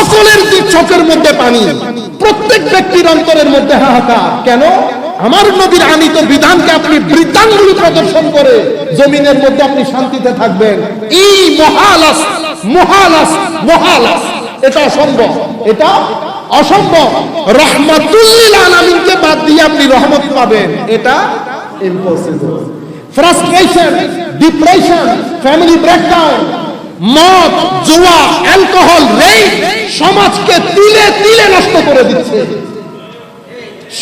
সকলের চোখের মধ্যে পানি। প্রত্যেক ব্যক্তির অন্তরের মধ্যে হাহাকার। কেন? আমার নবীর আনিত বিধানকে আপনি বৃত্তাঙ্গুলি প্রদর্শন করে জমিনের মধ্যে আপনি শান্তিতে থাকবেন। এই মহালাস মহালাস মহালাস। এটা অসম্ভব। এটা অসম্ভব। রহমাতুল্লিল আলামিনকে বাদ দিয়ে আপনি রহমত পাবেন। এটা impossible frustration depression family breakdown মদ, জুয়া অ্যালকোহল রেপ সমাজকে তিলে তিলে নষ্ট করে দিচ্ছে।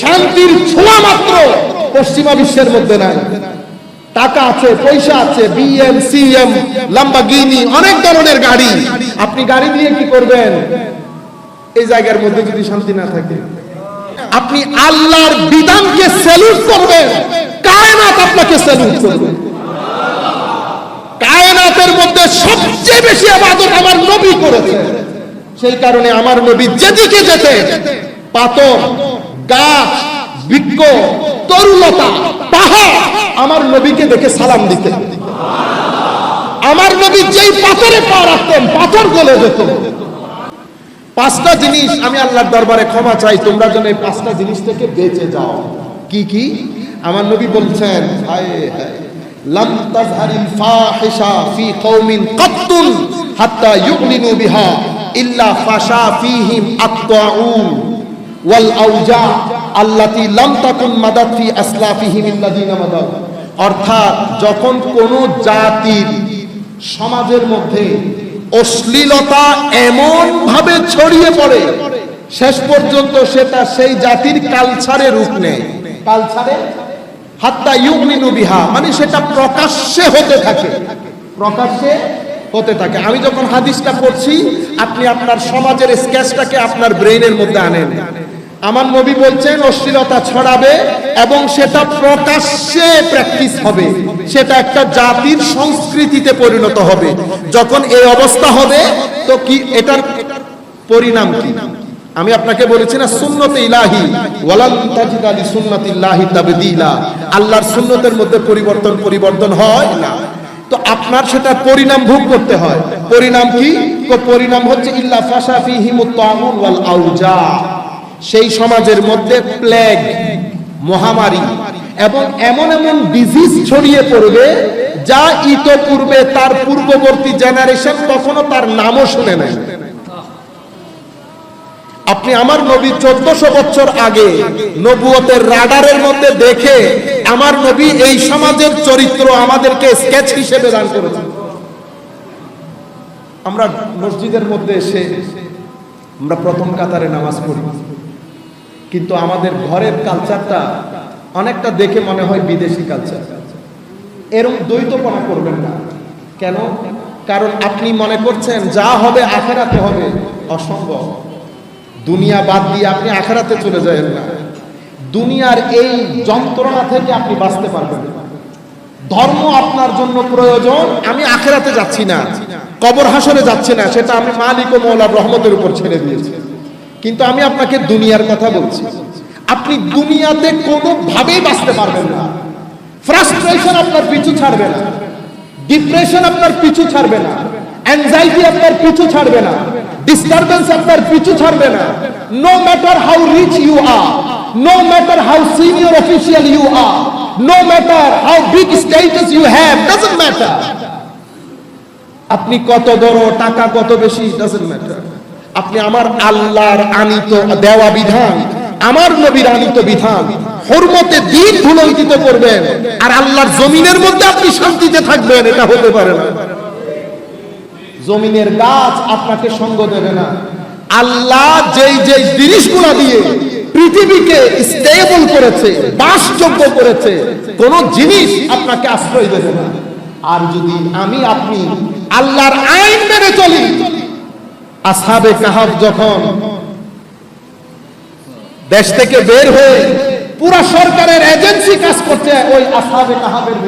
শান্তির ছোঁয়া মাত্র পশ্চিমা বিশ্বের মধ্যে নাই। টাকা আছে, পয়সা আছে, বিএম, সিএম, লাম্বাগিনি, অনেক ধরনের গাড়ি। আপনি গাড়ি দিয়ে কি করবেন? এই জায়গার মধ্যে যদি শান্তি না থাকে। আপনি আল্লাহর বিধানকে স্যালুট করবেন। কায়নাত আপনাকে স্যালুট করবে। কায়নাতের মধ্যে সবচেয়ে বেশি আবাদত আমার নবী করেছে। সেই কারণে আমার নবী যেদিকে যেতে, পাথর, গাছ, বৃক্ষ তরুলতা পাহাড়, আমার নবীকে দেখে সালাম দিতেন। আমার নবী যেই পাথরে পা রাখতেন, পাথর গলে যেত। পাঁচটা জিনিস আমি আল্লাহর দরবারে ক্ষমা চাই, তোমরা যেন এই পাঁচটা জিনিস থেকে বেঁচে যাও। কি কি? আমার নবী বলছেন লাম তাজহারিল ফাহিশা ফি কওমিন কাত্তুন হাত্তা ইউলিনু বিহা। ইল্লা ফাশা ফিহিম ওয়াল আউজা আল্লাতি লাম তাকুন ফি আসলাফিহিম আল্লাযিনা অর্থাৎ যখন কোন জাতির সমাজের মধ্যে অশ্লীলতা এমন ভাবে ছড়িয়ে পড়ে, শেষ পর্যন্ত সেটা সেই জাতির কালচারে রূপ নেয়। কালচারে? হাত্তা ইউমিনু বিহা মানে সেটা প্রকাশ্যে হতে থাকে। প্রকাশ্যে হতে থাকে। আমি যখন হাদিসটা পড়ছি, আপনি আপনার সমাজের স্কেচটাকে আপনার ব্রেইনের মধ্যে আনেন। আমার নবী বলছেন, অশ্লীলতা ছড়াবে এবং সেটা প্রকাশ্যে প্র্যাকটিস হবে। সেটা একটা জাতির সংস্কৃতিতে পরিণত হবে। যখন এই অবস্থা হবে, তো কি এটার পরিণাম কি? আমি আপনাকে বলেছি না, সুন্নতে ইলাহি, ওয়ালান তাজিদ আলি সুন্নাতিল্লাহি তাবদীলা। আল্লাহর সুন্নতের মধ্যে পরিবর্তন পরিবর্তন হয় না। তো আপনার সেটা পরিণাম ভোগ করতে হয়। পরিণাম কি? তো পরিণাম হচ্ছে ইল্লা ফাসাফি ফিহিমুত তামুন ওয়াল আউজা। সেই সমাজের মধ্যে প্লেগ, মহামারী এবং এমন এমন ডিজিজ ছড়িয়ে পড়বে যা ইতপূর্বে তার পূর্ববর্তী জেনারেশন কখনো তার নামও শুনে নাই আপনি আমার নবী চোদ্দশো বছর আগে নবুয়তের রাডারের মধ্যে দেখে আমার নবী এই সমাজের চরিত্র আমাদেরকে স্কেচ হিসেবে দান করেছেন। আমরা মসজিদের মধ্যে এসে আমরা প্রথম কাতারে নামাজ পড়ি। কিন্তু আমাদের ঘরের কালচারটা অনেকটা দেখে মনে হয় বিদেশি কালচার। এরকম দ্বৈতপনা করবেন না। কেন? কারণ আপনি মনে করছেন, যা হবে আখেরাতে হবে, অসম্ভব। দুনিয়া বাদ দিয়ে আপনি আখেরাতে চলে যাবেন না। দুনিয়ার এই যন্ত্রণা থেকে আপনি বাঁচতে পারবেন। ধর্ম আপনার জন্য প্রয়োজন, আমি আখেরাতে যাচ্ছি না। কবর হাসরে যাচ্ছি না, সেটা আমি মালিক ও মৌলা রহমতের উপর ছেড়ে দিয়েছি। কিন্তু আমি আপনাকে দুনিয়ার কথা বলছি। আপনি দুনিয়াতে কোনোভাবেই বাঁচতে পারবেন না। ফ্রাস্ট্রেশন আপনার পিছু ছাড়বে না। ডিপ্রেশন আপনার পিছু ছাড়বে না। অ্যাংজাইটি আপনার পিছু ছাড়বে না। ডিস্টারবেন্স আপনার পিছু ছাড়বে না। No matter how rich you are no matter how senior official you are no matter how big status you have doesn't matter আপনি কত বড়, টাকা কত বেশি ডাজন্ট ম্যাটার আপনি আমার আল্লাহর আনিত দেওয়া বিধান, আমার নবীর আনিত বিধান, হরমতে দিন ভুলঙ্কিত করবেন, আর আল্লাহর জমিনের মধ্যে আপনি শান্তিতে থাকবেন, এটা হতে পারে না। জমিনের গাছ আপনাকে সঙ্গ দেবে না। আল্লাহ যেই যেই জিনিসগুলো দিয়ে পৃথিবীকে স্টেবল করেছে, বাসযোগ্য করেছে, কোন জিনিস আপনাকে আশ্রয় দেবে না। আর যদি আমি, আপনি আল্লাহর আইন মেনে চলি আসাবে কাহাব যখন দেশ থেকে বের হয়ে পুরা সরকারের এজেন্সি কাজ করছে ওই আসাবে কাহাবের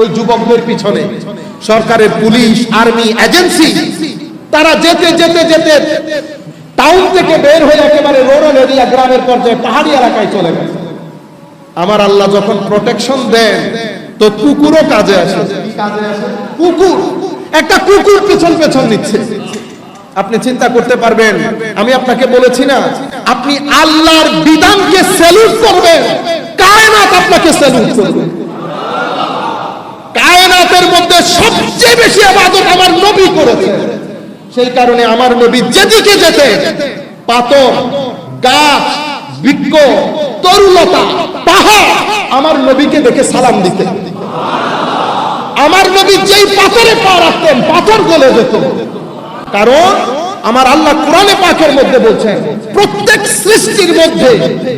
ওই যুবকদের পিছনে। সরকারের পুলিশ, আর্মি, এজেন্সি, তারা যেতে যেতে যেতে টাউন থেকে বের হয়ে একেবারে রোরাল এরিয়া গ্রামের পর্যায়ে পাহাড়ি এলাকায় চলে গেছে আমার আল্লাহ যখন প্রোটেকশন দেন, তো কুকুরও কাজে আসে। কুকুর, একটা কুকুর পেছন পেছন নিচ্ছে। আপনি চিন্তা করতে পারবেন, আমি আপনাকে বলেছি না, আপনি আল্লাহর বিধানকে সেলুট করবেন, কায়নাত আপনাকে সেলুট করবে কায়নাতের মধ্যে সবচেয়ে বেশি আবাদত আমার নবী করেছে। সেই কারণে আমার নবী যেদিকে যেতে, পাথর, গাছ, বৃক্ষ তরুলতা পাহাড় আমার নবীকে দেখে সালাম দিতে। আমার নবী যেই পাথরে পা রাখতেন, পাথর গলে যেত। কারণ আমার আল্লাহ কোরআনে পাকের মধ্যে বলছেন, প্রত্যেক সৃষ্টির মধ্যে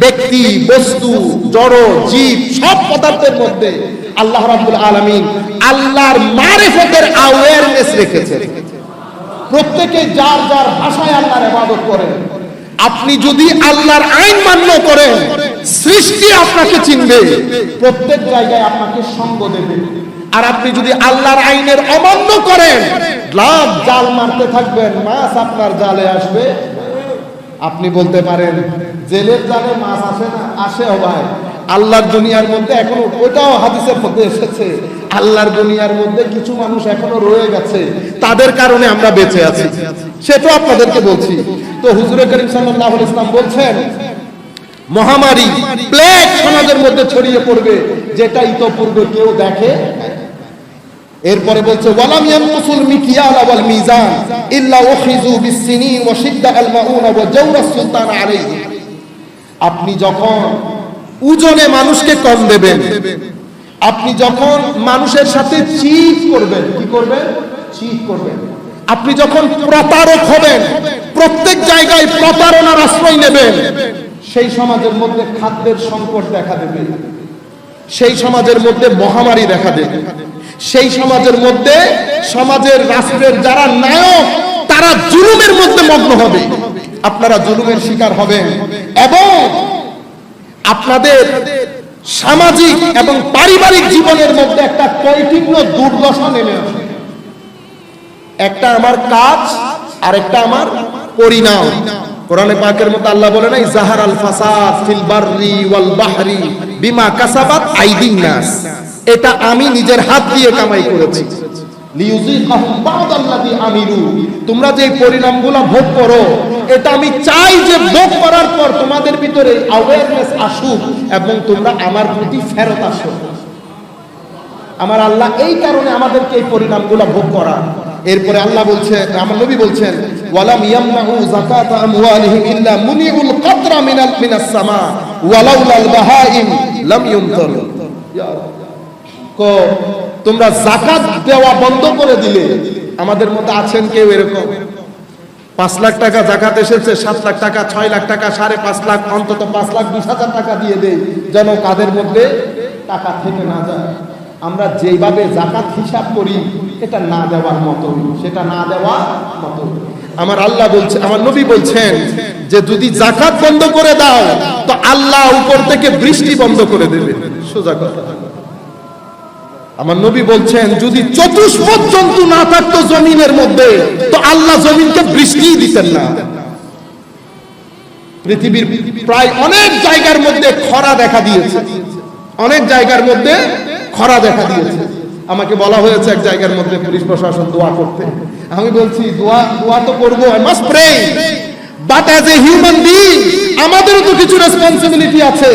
ব্যক্তি, বস্তু, জড়, জীব সব পদার্থের মধ্যে আল্লাহ রাব্বুল আলামিন আল্লাহর মারিফতের অ্যাওয়ারনেস রেখেছেন। প্রত্যেকে যার যার ভাষায় আল্লাহর ইবাদত করেন। আপনি যদি আল্লাহর আইন মান্য করেন, সৃষ্টি আপনাকে চিনবে, প্রত্যেক জায়গায় আপনাকে সঙ্গ দেবে। আর আপনি যদি আল্লাহর আইনের অমান্য করেন, লাভ জাল মারতে থাকবেন, মাছ আপনার জালে আসবে। আপনি বলতে পারেন, জেলের জালে মাছ আসে না আসে ভাই। আল্লাহর দুনিয়ার মধ্যে এখনও ওটাও হাদিসের মধ্যে এসেছে। আল্লাহর দুনিয়ার মধ্যে কিছু মানুষ এখনও রয়ে গেছে। তাদের কারণে আমরা বেঁচে আছি। সেটাও আপনাদেরকে বলছি। তো হুজুরে করিম আলাইহি ইসলাম বলছেন, মহামারী প্লেগ সমাজের মধ্যে ছড়িয়ে পড়বে যেটা ইতোপূর্বে কেউ দেখে এরপরে বলছে, ওয়ালাম ইয়ানকুসুল মিকিয়াল ওয়াল মিজান ইল্লা উখিযু বিসসিনিন ওয়া শিদ্দা আল মাউন ওয়া জাওরা সুলতান আলাইহি। আপনি যখন ওজনে মানুষকে কম দেবেন, আপনি যখন মানুষের সাথে চিট করবেন, কি করবেন? চিট করবেন। আপনি যখন প্রতারক হবেন, প্রত্যেক জায়গায় প্রতারণার আশ্রয় নেবেন, সেই সমাজের মধ্যে খাদ্যের সংকট দেখা দেবে। সেই সমাজের মধ্যে মহামারী দেখা দেবে। সেই সমাজের মধ্যে সমাজের রাষ্ট্রের যারা নায়ক, তারা জুলুমের মধ্যে মগ্ন হবে। আপনারা জুলুমের শিকার হবেন। এবং আপনাদের সামাজিক এবং পারিবারিক জীবনের মধ্যে একটা কৈটিন্য দুর্দশা নেমে আসে একটা আমার কাজ আর একটা আমার পরিণাম। কোরআনে পাকের মধ্যে আল্লাহ বলে নাই জাহার আল ফাসাদ ফিল বাররি ওয়াল বাহরি বিমা কাসাবাত আইদিন নাস। এটা আমি নিজের হাত দিয়ে কামাই করেছি। তোমরা যে পরিণামগুলো ভোগ করো, এটা আমি চাই যে ভোগ করার পর তোমাদের ভিতরে অ্যাওয়ারনেস আসুক এবং তোমরা আমার প্রতি ফেরত আসো। আমার আল্লাহ এই কারণে আমাদেরকে এই পরিণামগুলো ভোগ করা এরপরে আল্লাহ বলছে, আমার নবী বলছেন, ওয়ালাম ইয়ামনাহু যাকাত আমওয়ালিহিম ইল্লা মুনিউল কাতরা মিনাল, মিনাস সামা, ওয়ালাউলাল বাহাইম লাম ইউমতার কো তোমরা জাকাত দেওয়া বন্ধ করে দিলে আমাদের মধ্যে আছেন কেউ এরকম? পাঁচ লাখ টাকা জাকাত এসেছে, সাত লাখ টাকা, ছয় লাখ টাকা, সাড়ে পাঁচ লাখ, অন্তত পাঁচ লাখ, বিশ হাজার টাকা দিয়ে দেয় যেন কাদের মধ্যে টাকা থেকে না যায়। আমরা যেভাবে জাকাত হিসাব করি, এটা না দেওয়ার মতো সেটা না দেওয়ার মতো আমার আল্লাহ বলছে, আমার নবী বলছেন যে যদি জাকাত বন্ধ করে দাও, তো আল্লাহ উপর থেকে বৃষ্টি বন্ধ করে দেবে। সোজা কথা। আমার নবী বলছেন, যদি চতুষ্পদ জন্তু না থাকতো জমিনের মধ্যে, তো আল্লাহ জমিনকে বৃষ্টি দিতেন না। পৃথিবীর প্রায় অনেক জায়গার মধ্যে খরা দেখা দিয়েছে। অনেক জায়গার মধ্যে খরা দেখা দিয়েছে। আমাকে বলা হয়েছে এক জায়গার মধ্যে পুলিশ প্রশাসন দোয়া করতে। আমি বলছি, দোয়া দোয়া তো করব I must pray but as a human being আমাদেরও তো কিছু রেসপন্সিবিলিটি আছে।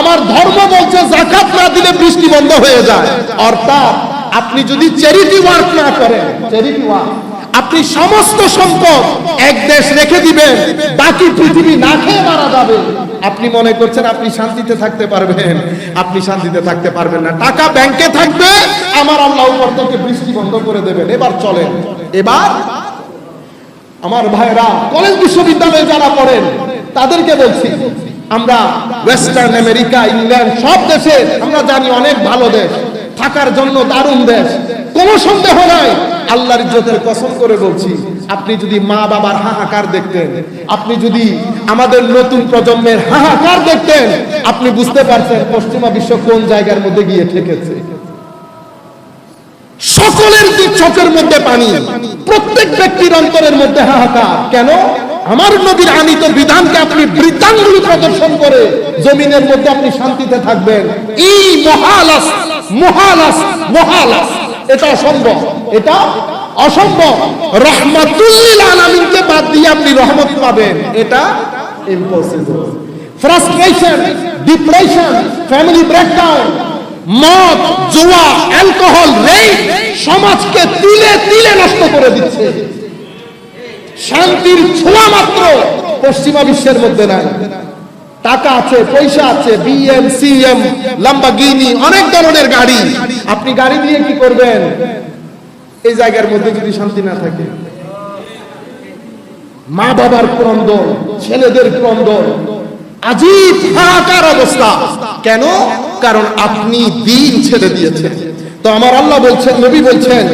আমার ধর্ম বলছে, জাকাত না দিলে বৃষ্টি বন্ধ হয়ে যায়। অর্থাৎ আপনি যদি চ্যারিটি ওয়ার্ক না করেন চ্যারিটি ওয়ার্ক আপনি সমস্ত সম্পদ এক দেশ রেখে দিবেন, বাকি পৃথিবী না খেয়ে মারা যাবে। আপনি মনে করছেন আপনি শান্তিতে থাকতে পারবেন। আপনি শান্তিতে থাকতে পারবেন না। টাকা ব্যাংকে থাকবে, আমার আল্লাহ উপর থেকে বৃষ্টি বন্ধ করে দেবেন। এবার চলেন। এবার আমার ভাইরা কলেজ বিশ্ববিদ্যালয়ে যারা পড়েন, তাদেরকে বলছি, আমরা ওয়েস্টার্ন আমেরিকা ইংল্যান্ড সব দেশে আমরা জানি অনেক ভালো দেশ, থাকার জন্য দারুণ দেশ। কোনো সন্দেহ নাই, আল্লাহর ইজ্জতের কসম করে বলছি, আপনি যদি মা বাবার হাহাকার দেখতেন, আপনি যদি আমাদের নতুন প্রজন্মের হাহাকার দেখতেন, আপনি বুঝতে পারছেন পশ্চিমা বিশ্ব কোন জায়গার মধ্যে গিয়ে ঠেকেছে। সকলের চোখের মধ্যে পানি। প্রত্যেক ব্যক্তির অন্তরের মধ্যে হাহাকার। কেন? আমার নবীর আনিত বিধানকে আপনি বৃত্তাঙ্গুলি প্রদর্শন করে জমিনের মধ্যে আপনি শান্তিতে থাকবেন। এই মহালাস মহালাস মহালাস। এটা অসম্ভব। এটা অসম্ভব। রহমাতুল্লিল আলামিনকে বাদ দিয়ে আপনি রহমত পাবেন। এটা impossible frustration depression family breakdown মদ, জুয়া, অ্যালকোহল, রেপ সমাজকে তিলে তিলে নষ্ট করে দিচ্ছে। শান্তির ছোঁয়া মাত্র পশ্চিমা বিশ্বের মধ্যে নাই। টাকা আছে, পয়সা আছে, বিএম, সিএম লাম্বাগিনি অনেক ধরনের গাড়ি। আপনি গাড়ি দিয়ে কি করবেন? এই জায়গার মধ্যে যদি শান্তি না থাকে। মা বাবার ক্রন্দন, ছেলেদের ক্রন্দন আজীব হাহাকার অবস্থা। কেন? কারণ আপনি দিন ছেড়ে দিয়েছেন। তো আমার আল্লাহ বলছেন, নবী বলছেন,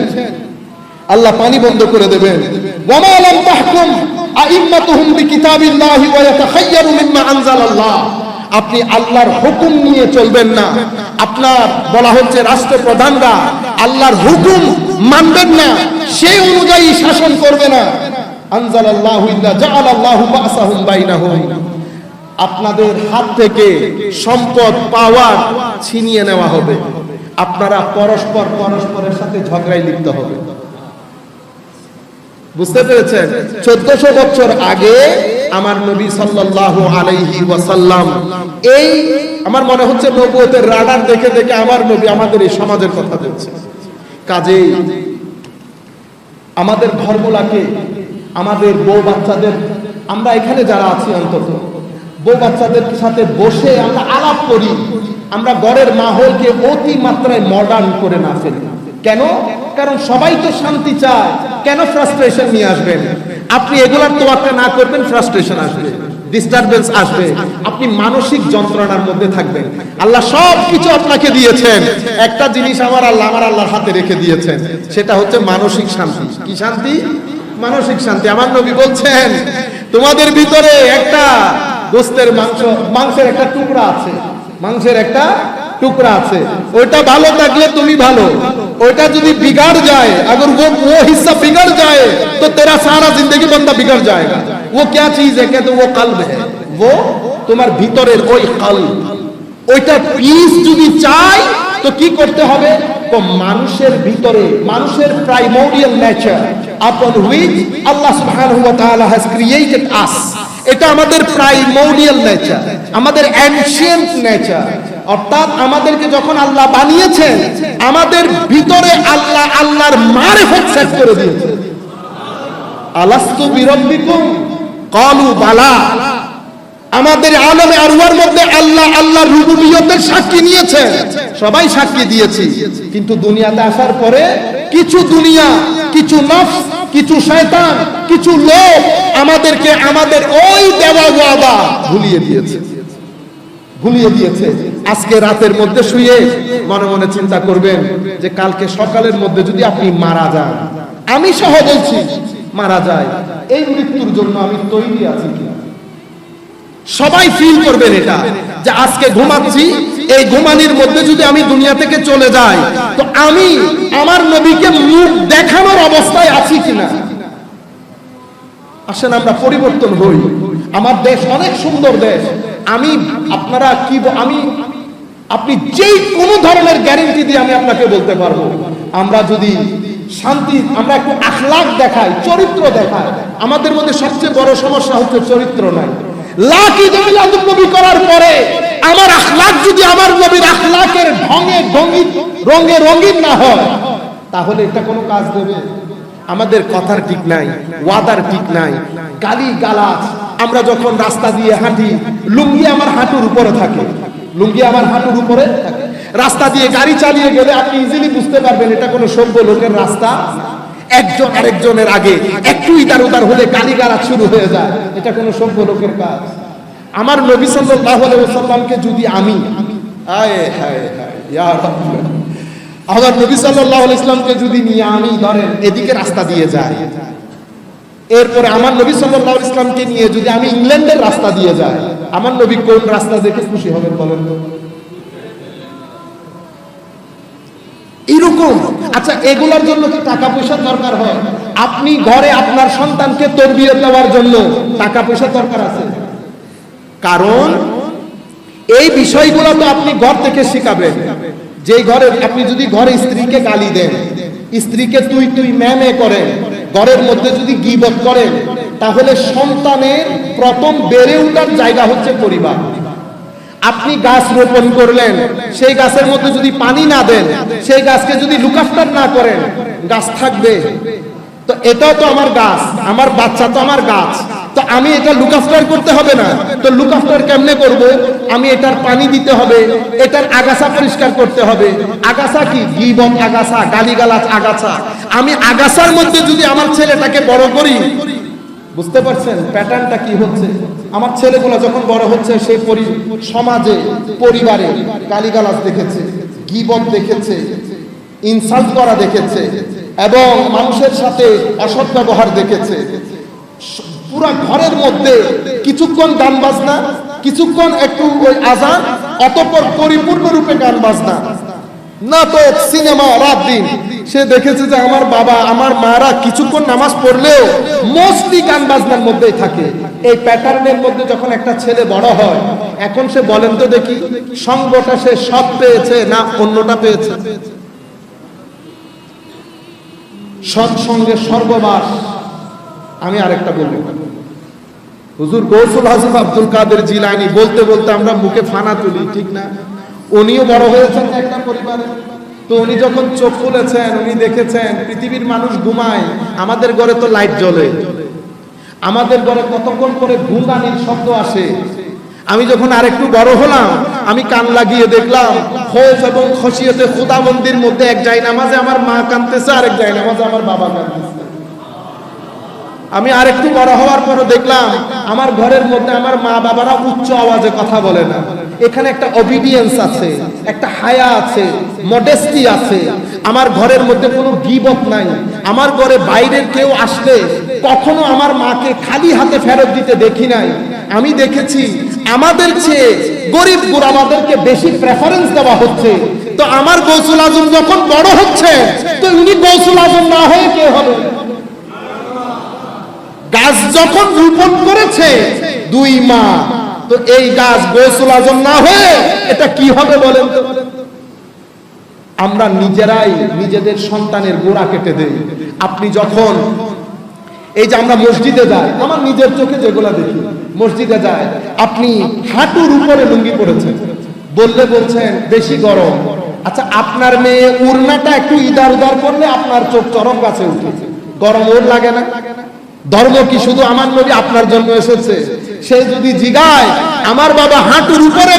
আল্লাহ পানি বন্ধ করে দেবেন। ওয়ামা লাম তাহকুম আইম্মাতুহুম বিকিতাবিল্লাহি ওয়া ইয়াতাখায়্যারু মিম্মা আনজালাল্লাহ। আপনি আল্লাহর হুকুম নিয়ে চলবেন না। আপনার বলা হচ্ছে রাষ্ট্রপ্রধানরা আল্লাহর হুকুম মানবেন না, সেই অনুযায়ী শাসন করবে না। আনজালাল্লাহু ইল্লা জাআলাল্লাহু বাসাহুম বাইনাহুম। আপনাদের হাত থেকে সম্পদ পাওয়ার ছিনিয়ে নেওয়া হবে। আপনারা পরস্পর পরস্পরের সাথে ঝগড়ায় লিপ্ত হবে। বুঝতে পেরেছেন? চোদ্দশো বছর আগে আমার নবী সাল্লাল্লাহু আলাইহি ওয়াসাল্লাম এই আমার মনে হচ্ছে নবুয়তের রাডার দেখে দেখে আমার নবী আমাদের এই সমাজের কথা বলছে। কাজেই আমাদের ধর্মলাকে আমাদের বউ বাচ্চাদের, আমরা এখানে যারা আছি অন্তত বউ বাচ্চাদের সাথে বসে আমরা আলাপ করি। আমরা ঘরের মাহলকে অতি মাত্রায় মডার্ন করে না ফেলি। কেন? কারণ সবাই তো শান্তি চায়। কেন ফ্রাস্ট্রেশন নিয়ে আসবেন? আপনি এগুলার তোয়াক্কা না করবেন ফ্রাস্ট্রেশন আসবে। ডিস্টারবেন্স আসবে। আপনি মানসিক যন্ত্রণার মধ্যে থাকবেন। আল্লাহ সব কিছু আপনাকে দিয়েছেন। একটা জিনিস আমার আল্লাহ আমার আল্লাহর হাতে রেখে দিয়েছেন। সেটা হচ্ছে মানসিক শান্তি। কি শান্তি? মানসিক শান্তি। আমার নবী বলছেন, তোমাদের ভিতরে একটা গোস্তের মাংস মাংসের একটা টুকরা আছে মাংসের একটা টুকরা আছে ওইটা ভালো থাকলে তুমি ভালো ওইটা যদি बिगड़ जाए अगर वो वो हिस्सा बिगड़ जाए तो तेरा सारा जिंदगी बंदा बिगड़ जाएगा वो क्या चीज है कहते वो कल्ब है वो তোমার ভিতরের ওই কল্ব ওইটা পিস যদি চাই তো কি করতে হবে তো মানুষের ভিতরে মানুষের প্রাইমোরিয়াল নেচার আপন হুইচ আল্লাহ সুবহানাহু ওয়া তাআলা হ্যাজ ক্রিয়েটেড আস এটা আমাদের প্রাইমোরিয়াল নেচার আমাদের অ্যানশিয়েন্ট নেচার অর্থাৎ আমাদেরকে যখন আল্লাহ বানিয়েছেন, আমাদের ভিতরে আল্লাহ আল্লাহর মারেফত সেট করে দিয়েছে আলাস্তু বিরব্বিকুম? ক্বালু বালা। আমাদের আলমে আরওয়ার মধ্যে আল্লাহ আল্লাহর রুবুবিয়তের সাক্ষী নিয়েছেন। সবাই সাক্ষী দিয়েছি। কিন্তু দুনিয়াতে আসার পরে কিছু দুনিয়া কিছু নফস, কিছু শয়তান, কিছু লোক আমাদেরকে আমাদের ওই দেওয়া ওয়াদা ভুলিয়ে দিয়েছে। ভুলিয়ে দিয়েছে। আজকে রাতের মধ্যে শুয়ে মনে মনে চিন্তা করবেন যে কালকে সকালের মধ্যে যদি আপনি মারা যান। আমি সহ বলছি, মারা যায়। এই মৃত্যুর জন্য আমি তৈরি আছি কিনা? সবাই ফিল করবেন এটা, যে আজকে ঘুমাচ্ছি, এই ঘুমানির মধ্যে যদি আমি দুনিয়া থেকে চলে যাই, তো আমি আমার নবীকে মুখ দেখানোর অবস্থায় আছি কিনা? আসেন আমরা পরিবর্তন হই। আমার দেশ অনেক সুন্দর দেশ। আমি আপনারা কি আমি, আপনি যেই কোনো ধরনের গ্যারেন্টি দিয়ে আমি আপনাকে বলতে পারব। আমরা যদি শান্তি, আমরা একটু আখলাক দেখাই, চরিত্র দেখাই, আমাদের মধ্যে সবচেয়ে বড় সমস্যা হচ্ছে চরিত্র নাই। আমাদের কথার ঠিক নাই, ওয়াদার ঠিক নাই, গালি গালাজ। আমরা যখন রাস্তা দিয়ে হাঁটি, লুঙ্গি আমার হাঁটুর উপরে থাকে। লুঙ্গি আমার হাঁটুর উপরে রাস্তা দিয়ে গাড়ি চালিয়ে গেলে আপনি ইজিলি বুঝতে পারবেন, এটা কোনো সভ্য লোকের রাস্তা একজন আরেকজনের আগে একটু ইদার উদার হলে গালি গালাজ শুরু হয়ে যায়। এটা কোনো সভ্য লোকের কাজ। আমার নবী সাল্লাল্লাহু আলাইহি ওয়াসাল্লামকে যদি আমি আয় হায় হায়, ইয়া রাব্বি, আমার নবী আলাইহি ইসলামকে যদি নিয়ে আমি ধরেন এদিকে রাস্তা দিয়ে যাই, এরপরে আমার নবী আলাইহি ইসলামকে নিয়ে যদি আমি ইংল্যান্ডের রাস্তা দিয়ে যাই, আমার নবী কোন রাস্তা দেখে খুশি হবেন বলেন তো? এরকম। আচ্ছা এগুলোর জন্য কি টাকা পয়সা দরকার হয়? আপনি ঘরে আপনার সন্তানকে তরবিয়ত দেওয়ার জন্য টাকা পয়সা দরকার আছে? কারণ এই বিষয়গুলো তো আপনি ঘর থেকে শিখাবেন। যেই ঘরে, আপনি যদি ঘরে স্ত্রীকে গালি দেন, স্ত্রীকে তুই তুই ম্যামে করেন, ঘরের মধ্যে যদি গিবত করেন, তাহলে সন্তানের প্রথম বেড়ে ওঠার জায়গা হচ্ছে পরিবার। আপনি গাছ রোপণ করলেন, সেই গাছের মধ্যে যদি পানি না দেন, সেই গাছকে যদি লুকাফটার না করেন, গাছ থাকবে। তো এটাও তো আমার গাছ, আমার বাচ্চা তো আমার গাছ। তো আমি এটা লুকাফটার করতে হবে না। তো লুকাফটার কেমনে করব? আমি এটার পানি দিতে হবে, এটার আগাছা পরিষ্কার করতে হবে। আগাছা কি? গিবন আগাছা, গালিগালাজ আগাছা। আমি আগাছার মধ্যে যদি আমার ছেলেটাকে বড় করি বুঝতে পারছেন প্যাটার্নটা কি হচ্ছে? আমার ছেলেগুলো যখন বড় হচ্ছে সেই সমাজে, পরিবারে গালিগালাজ দেখেছে, গিবত দেখেছে ইনসাল্ট করা দেখেছে এবং মানুষের সাথে অসৎ ব্যবহার দেখেছে। পুরা ঘরের মধ্যে কিছুক্ষণ গান বাজনা, কিছুক্ষণ একটু ওই আজান, অতঃপর পরিপূর্ণ রূপে গান বাজনা। নাটক, সিনেমা, রাত, দিন। সে দেখেছে যে আমার বাবা, আমার মারা কিছুক্ষণ নামাজ পড়লেও মোস্টলি গান বাজনার মধ্যেই থাকে। এই প্যাটার্নের মধ্যে যখন একটা ছেলে বড় হয়, এখন সে বলেন তো দেখি, সঙ্গটা সে সব পেয়েছে না অন্যটা পেয়েছে? সৎসঙ্গে সর্ববাস আমি আরেকটা বলব হুজুর গৌসুল হাসিফ আব্দুল কাদের জিলানি বলতে বলতে আমরা মুখে ফানা তুলি, ঠিক না? উনিও বড় হয়েছেন একটা পরিবারে। তো উনি যখন চোখ খুলেছেন, উনি দেখেছেন, পৃথিবীর মানুষ ঘুমায়, আমাদের ঘরে তো লাইট জ্বলে। আমাদের ঘরে কতক্ষণ করে ঘুমদানির শব্দ আসে। আমি যখন আরেকটু বড় হলাম, আমি কান লাগিয়ে দেখলাম, খোঁজ এবং খসিয়েতে খুদাবন্দির মধ্যে এক জায় নামাজে আমার মা কানতেছে আরেক জায় নামাজে আমার বাবা কানতেছে আমি আরেকটু বড় হওয়ার পরও দেখলাম, আমার ঘরের মধ্যে আমার মা বাবারা উচ্চ আওয়াজে কথা বলে না। এখানে একটা অবিডিয়েন্স আছে, একটা হায়া আছে মডেস্টি আছে। আমার ঘরের মধ্যে কোনো গিবত নাই। আমার ঘরে বাইরের কেউ আসলে কখনো আমার মাকে খালি হাতে ফেরত দিতে দেখি নাই। আমি দেখেছি আমাদের চেয়ে গরিব গুরাবাদেরকে বেশি প্রেফারেন্স দেওয়া হচ্ছে। তো আমার গৌসুল আজম যখন বড় হচ্ছে, তো উনি গৌসুল আজম না হয়ে কে হবে? গাছ যখন রোপণ করেছে, দুই মা। তো এই গাছ গোসুল আজম না হয়ে এটা কি হবে বলেন তো? আমরা নিজেরাই নিজেদের সন্তানের গোড়া কেটে দেই। আপনি যখন এই যে আমরা মসজিদে যাই, আমার নিজের চোখে যেগুলো দেখি, মসজিদে যায় আপনি হাঁটুর উপরে লুঙ্গি পড়েছেন বললে বলছেন, বেশি গরম। আচ্ছা আপনার মেয়ে উড়নাটা একটু ইদার উদার করলে আপনার চোখ চরম গাছে উঠেছে গরম ওর লাগে না। ধর্ম কি শুধু আমার নবী আপনার জন্য এসেছে? সে যদি জিগায়, আমার বাবা হাঁটুর উপরে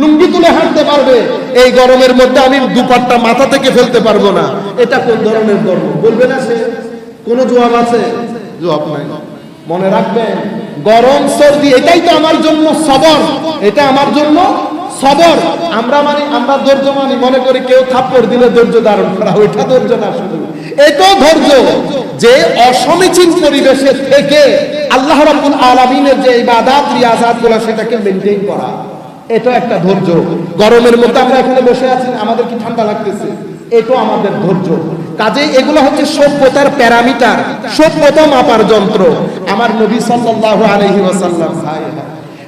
লুঙ্গি তুলে হাঁটতে পারবে। এই গরমের মধ্যে আমি দুপাট্টা মাথা থেকে ফেলতে পারব না। এটা কোন ধরনের ধর্ম? বলবে না সে। কোন জবাব আছে? জবাব নাই। মনে রাখবেন, গরম, সর্দি, এটাই তো আমার জন্য সবর। এটা আমার জন্য সবর, আমরা মানে আমরা ধৈর্য মানি, মনে করি কেউ থাপ্পড় দিলে ধৈর্য ধারণ করা, ওইটা ধৈর্য না শুধু। এটাও ধৈর্য যে অসমীচীন পরিবেশে থেকে আল্লাহ রাব্বুল আলামিনের যে ইবাদত রিয়াজাতগুলো সেটাকে মেনটেন করা, এটা একটা ধৈর্য। গরমের মধ্যে আমরা এখানে বসে আছি, আমাদের কি ঠান্ডা লাগতেছে? এটাও আমাদের ধৈর্য। কাজে এগুলো হচ্ছে সভ্যতার প্যারামিটার, সভ্যতা মাপার যন্ত্র। আমার নবী সাল্লাল্লাহু আলাইহি ওয়াসাল্লাম।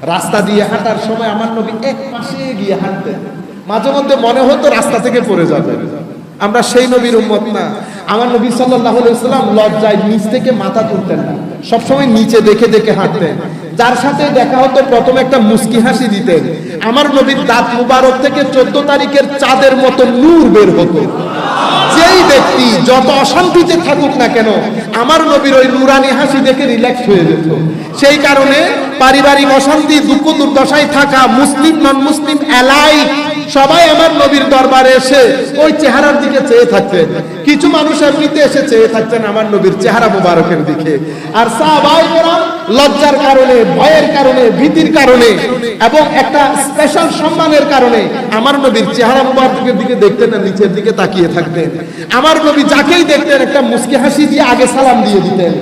রাস্তা দিয়ে হাঁটার সময় আমার নবী এক পাশে গিয়ে হাঁটতেন। মাঝে মধ্যে মনে হতো রাস্তা থেকে পড়ে যাবে। আমরা সেই নবীর উম্মত না। আমার নবী সাল্লাল্লাহু আলাইহি ওয়াসাল্লাম লজ্জায় নিচ থেকে মাথা তুলতেন না। সবসময় নিচে দেখে দেখে হাঁটতেন। যার সাথে দেখা হতো প্রথমে একটা মুস্কি হাসি দিতেন। আমার নবীর দাঁত মুবারক থেকে চোদ্দ তারিখের চাঁদের মতো নূর বের হতো। যেই ব্যক্তি যত অশান্তিতে থাকুক না কেন, আমার নবীর ওই নুরানি হাসি দেখে রিল্যাক্স হয়ে যেত। সেই কারণে পারিবারিক অশান্তি, দুঃখ, দুর্দশায় থাকা, মুসলিম নন মুসলিম অ্যালাইক সবাই আমার নবীর দরবারে এসে ওই চেহারার দিকে চেয়ে থাকতেন কিছু মানুষ এমনিতে এসে চেয়ে থাকতেন আমার নবীর চেহারা মুবারকের দিকে। আর সাহাবাই কেরাম লজ্জার কারণে, ভয়ের কারণে, ভীতির কারণে এবং একটা স্পেশাল সম্মানের কারণে আমার নবীর চেহারা মুবারকের দিকে দেখতেন না নিচের দিকে তাকিয়ে থাকতেন। আমার নবী যাকেই দেখতেন একটা মুস্কি হাসি দিয়ে আগে সালাম দিয়ে দিতেন।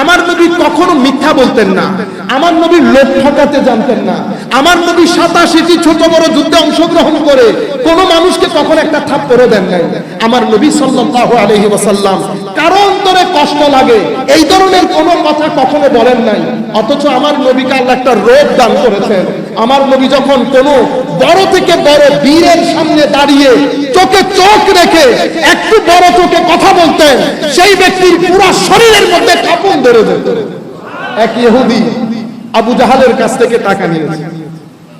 আমার নবী কখনো মিথ্যা বলতেন না। আমার নবী লোক ঠকাতে জানতেন না। আমার নবী সাতাশিটি ছোট বড় যুদ্ধে অংশগ্রহণ করে কোন মানুষকে কখন একটা থাপ্পড়ও দেন নাই। আমার নবী সাল্লাল্লাহু আলাইহি ওয়াসাল্লাম কারণ অন্তরে কষ্ট লাগে। এই ধরনের কোন কথা কখনো বলেন নাই। অথচ আমার নবীকে আল্লাহ একটা রোগ দান করেছেন। আমার নবী যখন কোন বড় থেকে বড় বীরের সামনে দাঁড়িয়ে চোখে চোখ রেখে একটু বড় চোখে কথা বলতেন, সেই ব্যক্তির পুরো শরীরের মধ্যে কাপড় ধরে যেত। এক ইহুদি আবু জাহালের কাছ থেকে টাকা নিয়েছে।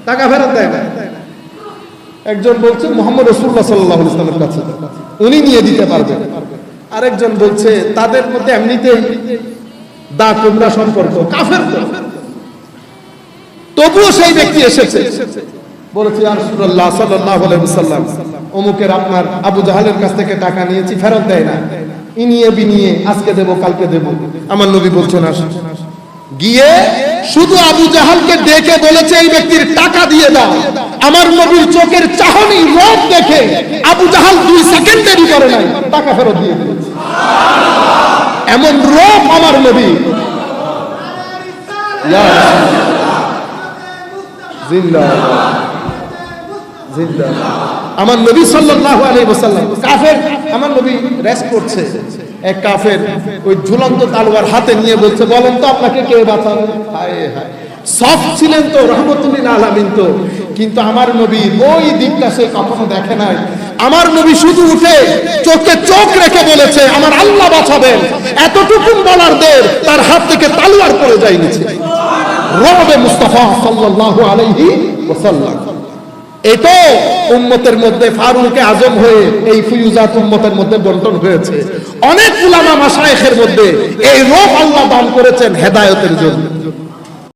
টাকা ফেরত দেয় না। একজন বলছে, মোহাম্মদ রসুল্লাহ সাল্লাহ ইসলামের কাছে। উনি নিয়ে দিতে পারবেন। আরেকজন বলছে, তাদের মধ্যে এমনিতে দা কুমড়া সম্পর্ক, কাফের তবুও সেই ব্যক্তি এসেছে। বলেছে রাসূলুল্লাহ সাল্লাল্লাহু আলাইহি ওয়াসাল্লাম, অমুকের আপনার আবু জাহালের কাছ থেকে টাকা নিয়েছি, ফেরত দেয় না। ইনিয়ে বিনিয়ে আজকে দেব, কালকে দেব। আমার নবী বলছেন আসুন গিয়ে শুধু আবু জাহালকে ডেকে বলেছে, এই ব্যক্তির টাকা দিয়ে দাও। আমার নবীর চোখের চাহনি রোগ দেখে আবু জাহাল দুই সেকেন্ড দেরি করে নাই, টাকা ফেরত দিয়ে এমন রোগ আমার নবী। আমার নবী সাল্লাল্লাহু আলাইহি ওয়াসাল্লাম, কাফের, আমার নবী রেস্ট করছে। এক কাফের ওই ঝুলন্ত তালোয়ার হাতে নিয়ে বলছে, বলেন তো আপনাকে কে বাঁচাবে? হায় হায়। সফট ছিলেন তো, রহমতুল্লিল আলামিন তো। কিন্তু আমার নবী ওই দিকটা সে কখনো দেখে নাই। আমার নবী শুধু উঠে চোখে চোখ রেখে বলেছে, আমার আল্লাহ বাঁচাবেন। এতটুকুন বলার দের তার হাত থেকে তালোয়ার পড়ে যায় নিচে। রবে মুস্তাফা সাল্লাল্লাহু আলাইহি ওয়াসাল্লাম। এতো উম্মতের মধ্যে ফারুকে আজম হয়ে এই মধ্যে বন্টন হয়েছে। অনেক উলামা মাসায়েখের মধ্যে এই রোগ আল্লাহ দান করেছেন হেদায়েতের জন্য।